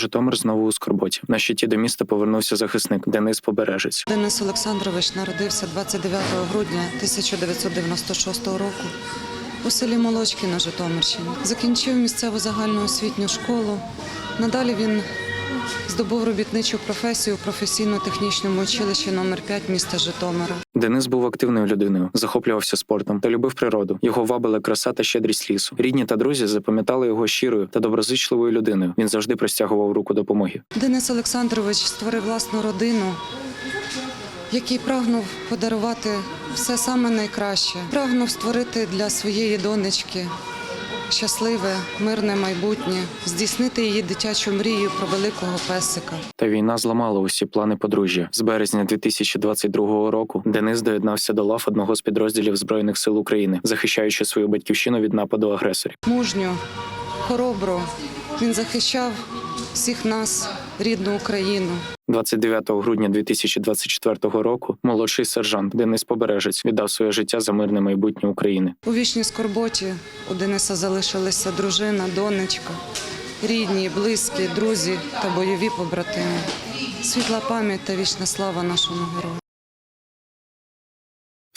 Житомир знову у скорботі. На щиті до міста повернувся захисник Денис Побережець. Денис Олександрович народився 29 грудня 1996 року у селі Молочки на Житомирщині. Закінчив місцеву загальну освітню школу. Надалі він здобув робітничу професію у професійно-технічному училищі номер 5 міста Житомира. Денис був активною людиною, захоплювався спортом та любив природу. Його вабили краса та щедрість лісу. Рідні та друзі запам'ятали його щирою та доброзичливою людиною. Він завжди простягував руку допомоги. Денис Олександрович створив власну родину, який прагнув подарувати все саме найкраще. Прагнув створити для своєї донечки щасливе, мирне майбутнє, здійснити її дитячу мрію про великого песика. Та війна зламала усі плани подружжя. З березня 2022 року Денис доєднався до лав одного з підрозділів збройних сил України, захищаючи свою батьківщину від нападу агресорів. Мужньо, хоробро він захищав всіх нас, рідну Україну. 29 грудня 2024 року молодший сержант Денис Побережець віддав своє життя за мирне майбутнє України. У вічній скорботі у Дениса залишилися дружина, донечка, рідні, близькі, друзі та бойові побратими. Світла пам'ять та вічна слава нашому герою.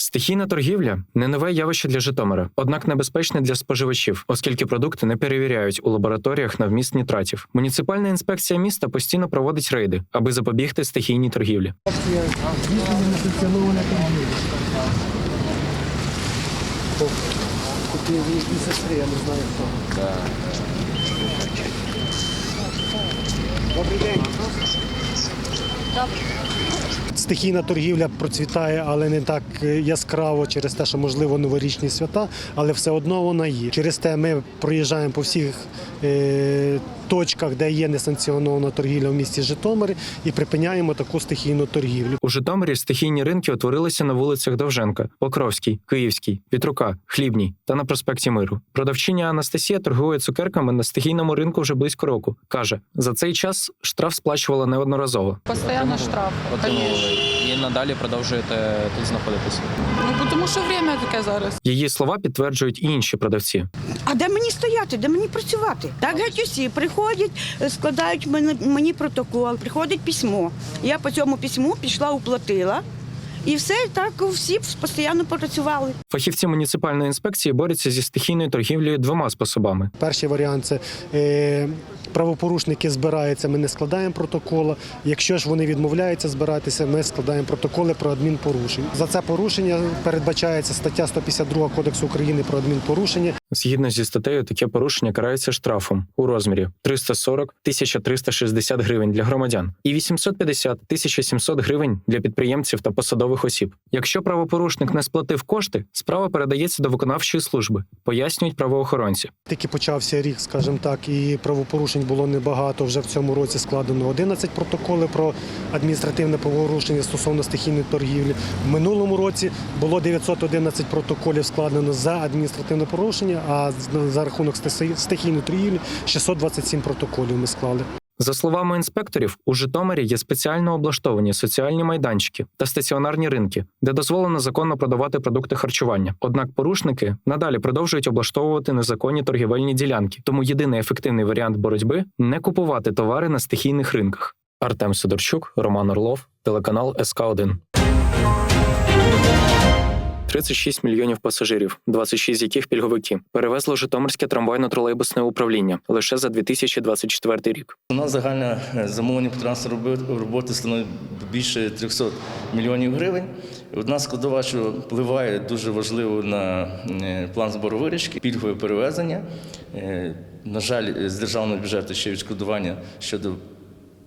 Стихійна торгівля не нове явище для Житомира, однак небезпечне для споживачів, оскільки продукти не перевіряють у лабораторіях на вміст нітратів. Муніципальна інспекція міста постійно проводить рейди, аби запобігти стихійній торгівлі. Стихійна торгівля процвітає, але не так е, яскраво через те, що можливо новорічні свята, але все одно вона є. Через те ми проїжджаємо по всіх е, точках, де є несанкціонована торгівля в місті Житомирі, і припиняємо таку стихійну торгівлю. У Житомирі стихійні ринки утворилися на вулицях Довженка, Покровській, Київській, Вітрука, Хлібній та на проспекті Миру. Продавчиня Анастасія торгує цукерками на стихійному ринку вже близько року. каже, за цей час штраф сплачувала неодноразово. Постоянно штраф, конечно. І надалі продовжуєте тут знаходитися. Ну, тому що время таке зараз. Її слова підтверджують і інші продавці. А де мені стояти, де мені працювати? Так геть усі приходять, е, складають мені, мені протокол, приходить письмо. Я по цьому письму пішла, уплатила. І все так всі постійно працювали. Фахівці муніципальної інспекції борються зі стихійною торгівлею двома способами. Перший варіант це е, правопорушники збираються, ми не складаємо протокола. Якщо ж вони відмовляються збиратися, ми складаємо протоколи про адмінпорушення. За це порушення передбачається стаття 152 Кодексу України про адмінпорушення. Згідно зі статтею, таке порушення карається штрафом у розмірі 340 1360 гривень для громадян і 850 1700 гривень для підприємців та посадових осіб. Якщо правопорушник не сплатив кошти, справа передається до виконавчої служби, пояснюють правоохоронці. Тільки почався рік, скажімо так, і правопорушень було небагато. Вже в цьому році складено 11 протоколів про адміністративне правопорушення стосовно стихійної торгівлі. В минулому році було 911 протоколів складено за адміністративне порушення, а за рахунок стихі- стихійної торгівлі 627 протоколів ми склали. За словами інспекторів, у Житомирі є спеціально облаштовані соціальні майданчики та стаціонарні ринки, де дозволено законно продавати продукти харчування. Однак порушники надалі продовжують облаштовувати незаконні торгівельні ділянки. Тому єдиний ефективний варіант боротьби не купувати товари на стихійних ринках. Артем Сидорчук, Роман Орлов, телеканал СК 1 36 мільйонів пасажирів, 26 з яких пільговики, перевезло Житомирське трамвайно-тролейбусне управління лише за 2024 рік. У нас загальне е, замовлення по транспорту роботи становить більше 300 мільйонів гривень. Одна складова, що впливає дуже важливо на е, план збору виручки, пільгове перевезення. Е, На жаль, з державного бюджету ще відшкодування щодо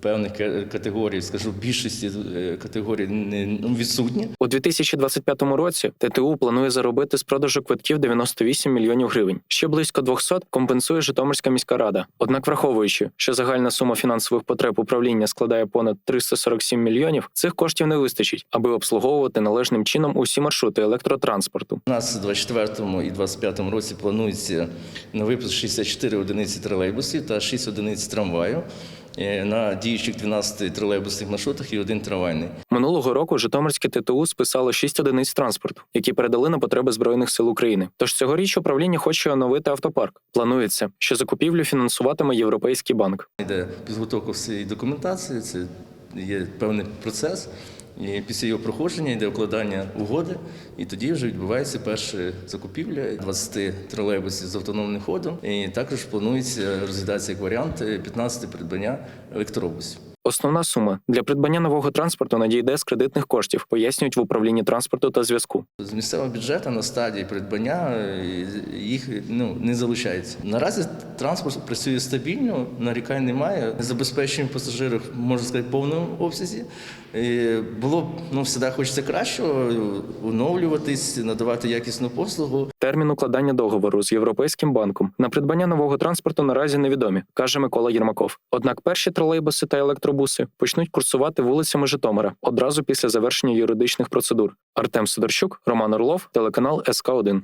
певних категорій, скажу, більшості е, категорій не ну, відсутні. У 2025 році ТТУ планує заробити з продажу квитків 98 мільйонів гривень. Ще близько 200 компенсує Житомирська міська рада. Однак, враховуючи, що загальна сума фінансових потреб управління складає понад 347 мільйонів, цих коштів не вистачить, аби обслуговувати належним чином усі маршрути електротранспорту. У нас у 24 і 25 році планується на випуск 64 одиниці тролейбусів та 6 одиниць трамваю. Е, на діючих 12 тролейбусних маршрутах і один трамвайний. Минулого року Житомирське ТТУ списало 6 одиниць транспорту, які передали на потреби збройних сил України. Тож цьогоріч управління хоче оновити автопарк. Планується, що закупівлю фінансуватиме Європейський банк. Йде підготовка всієї документації, це є певний процес. І після його проходження йде укладання угоди, і тоді вже відбувається перша закупівля 20 тролейбусів з автономним ходом. І також планується розглядатися як варіант 15 придбання електробусів. Основна сума для придбання нового транспорту надійде з кредитних коштів, пояснюють в управлінні транспорту та зв'язку. З місцевого бюджету на стадії придбання е, їх ну, не залучається. Наразі транспорт працює стабільно, нарікань немає. Забезпечуємо пасажирів, можна сказати, в повному обсязі. Було б ну, завжди хочеться кращого, оновлюватись, надавати якісну послугу. Термін укладання договору з європейським банком на придбання нового транспорту наразі невідомі, каже Микола Єрмаков. Однак перші тролейбуси та електробуси почнуть курсувати вулицями Житомира одразу після завершення юридичних процедур. Артем Сидорчук, Роман Орлов, телеканал СК 1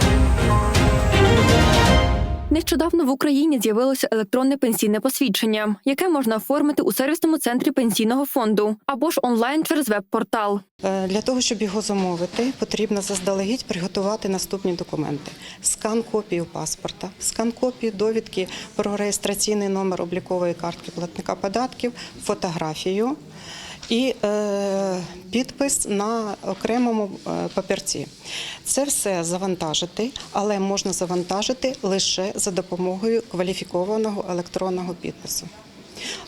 Нещодавно в Україні з'явилося електронне пенсійне посвідчення, яке можна оформити у сервісному центрі пенсійного фонду або ж онлайн через веб-портал. Е, Для того, щоб його замовити, потрібно заздалегідь приготувати наступні документи: скан копію паспорта, скан копію довідки про реєстраційний номер облікової картки платника податків, фотографію і е, підпис на окремому е, папірці. Це все завантажити, але можна завантажити лише за допомогою кваліфікованого електронного підпису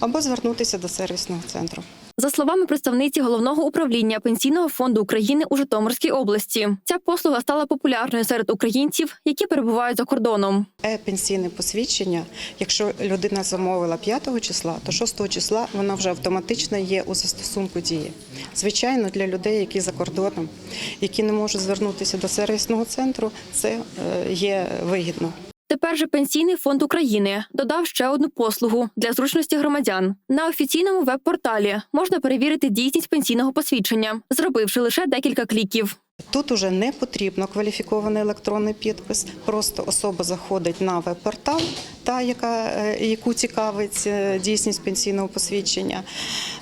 або звернутися до сервісного центру. За словами представниці головного управління пенсійного фонду України у Житомирській області, ця послуга стала популярною серед українців, які перебувають за кордоном. Е пенсійне посвідчення, якщо людина замовила 5 числа, то 6 числа воно вже автоматично є у застосунку дії. Звичайно, для людей, які за кордоном, які не можуть звернутися до сервісного центру, це е, є вигідно. Тепер же Пенсійний фонд України додав ще одну послугу для зручності громадян. На офіційному веб-порталі можна перевірити дійсність пенсійного посвідчення, зробивши лише декілька кліків. Тут уже не потрібно кваліфікований електронний підпис. Просто особа заходить на веб-портал, та яка е, яку цікавить е, дійсність пенсійного посвідчення,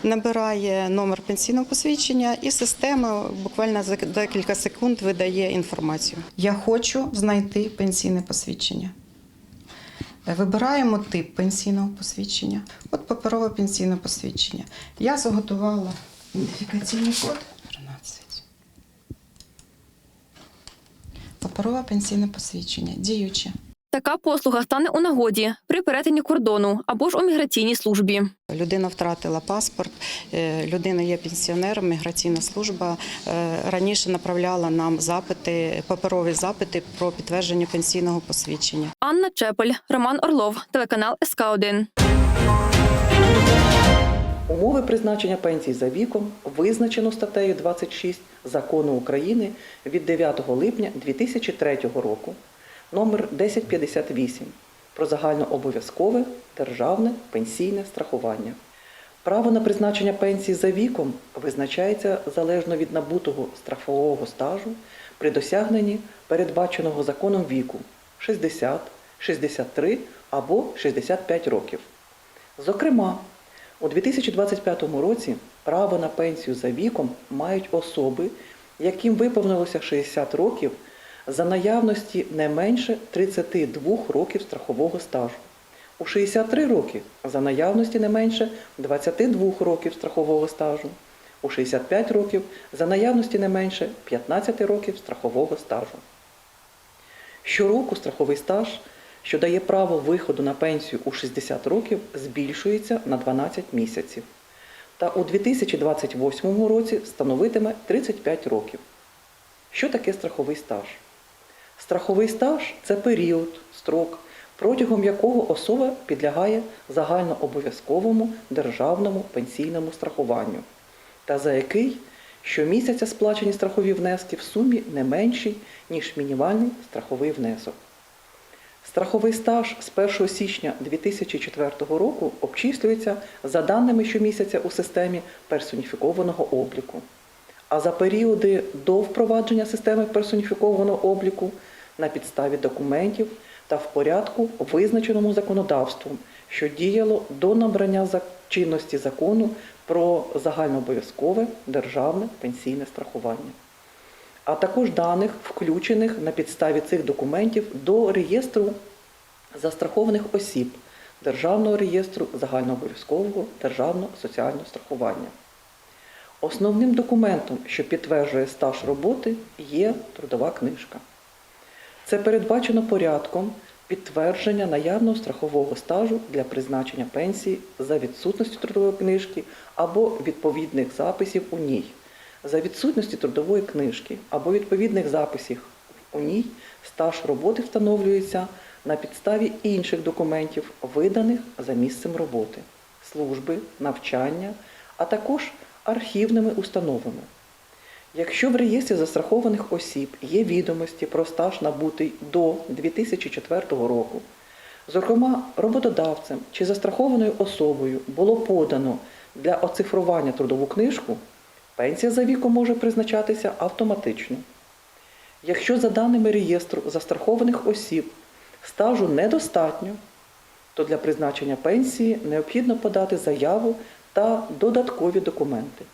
набирає номер пенсійного посвідчення, і система буквально за декілька секунд видає інформацію. Я хочу знайти пенсійне посвідчення. Вибираємо тип пенсійного посвідчення. От паперове пенсійне посвідчення. Я заготувала ідентифікаційний код 13. Паперове пенсійне посвідчення, діюче. Така послуга стане у нагоді при перетині кордону або ж у міграційній службі. Людина втратила паспорт, е, людина є пенсіонером, міграційна служба е, раніше направляла нам запити, паперові запити про підтвердження пенсійного посвідчення. Анна Чепель, Роман Орлов, телеканал СК 1 Умови призначення пенсій за віком визначено статтею 26 Закону України від 9 липня 2003 року номер 1058 про загальнообов'язкове державне пенсійне страхування. Право на призначення пенсії за віком визначається залежно від набутого страхового стажу при досягненні передбаченого законом віку 60, 63 або 65 років. Зокрема, у 2025 році право на пенсію за віком мають особи, яким виповнилося 60 років за наявності не менше 32 років страхового стажу. У 63 роки за наявності не менше 22 років страхового стажу. У 65 років за наявності не менше 15 років страхового стажу. Щороку страховий стаж, що дає право виходу на пенсію у 60 років, збільшується на 12 місяців. Та у 2028 році становитиме 35 років. Що таке страховий стаж? Страховий стаж це період, строк, протягом якого особа підлягає загальнообов'язковому державному пенсійному страхуванню, та за який щомісяця сплачені страхові внески в сумі не менші, ніж мінімальний страховий внесок. Страховий стаж з 1 січня 2004 року обчислюється за даними щомісяця у системі персоніфікованого обліку. А за періоди до впровадження системи персоніфікованого обліку на підставі документів та в порядку, визначеному законодавством, що діяло до набрання чинності закону про загальнообов'язкове державне пенсійне страхування, а також даних, включених на підставі цих документів до реєстру застрахованих осіб Державного реєстру загальнообов'язкового державного соціального страхування. Основним документом, що підтверджує стаж роботи, є трудова книжка. Це передбачено порядком підтвердження наявного страхового стажу для призначення пенсії за відсутністю трудової книжки або відповідних записів у ній. За відсутності трудової книжки або відповідних записів у ній стаж роботи встановлюється на підставі інших документів, виданих за місцем роботи, служби, навчання, а також архівними установами. Якщо в реєстрі застрахованих осіб є відомості про стаж набутий до 2004 року, зокрема роботодавцем чи застрахованою особою було подано для оцифрування трудову книжку, пенсія за віком може призначатися автоматично. Якщо за даними реєстру застрахованих осіб стажу недостатньо, то для призначення пенсії необхідно подати заяву та додаткові документи.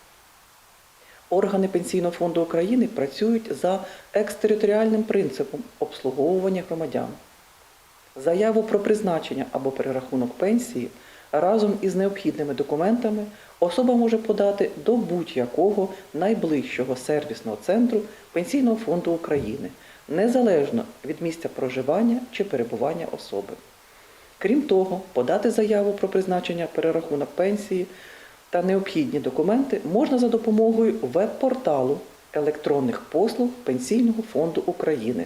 Органи Пенсійного фонду України працюють за екстериторіальним принципом обслуговування громадян. Заяву про призначення або перерахунок пенсії разом із необхідними документами особа може подати до будь-якого найближчого сервісного центру Пенсійного фонду України, незалежно від місця проживання чи перебування особи. Крім того, подати заяву про призначення перерахунок пенсії та необхідні документи можна за допомогою веб-порталу електронних послуг Пенсійного фонду України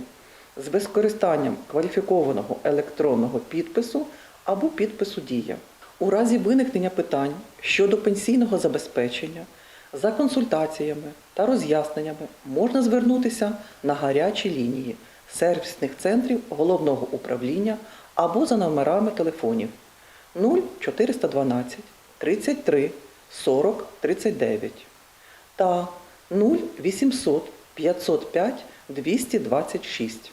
з використанням кваліфікованого електронного підпису або підпису Дія. У разі виникнення питань щодо пенсійного забезпечення за консультаціями та роз'ясненнями можна звернутися на гарячі лінії сервісних центрів головного управління або за номерами телефонів 0412 33 40 39 та 0800 505 226.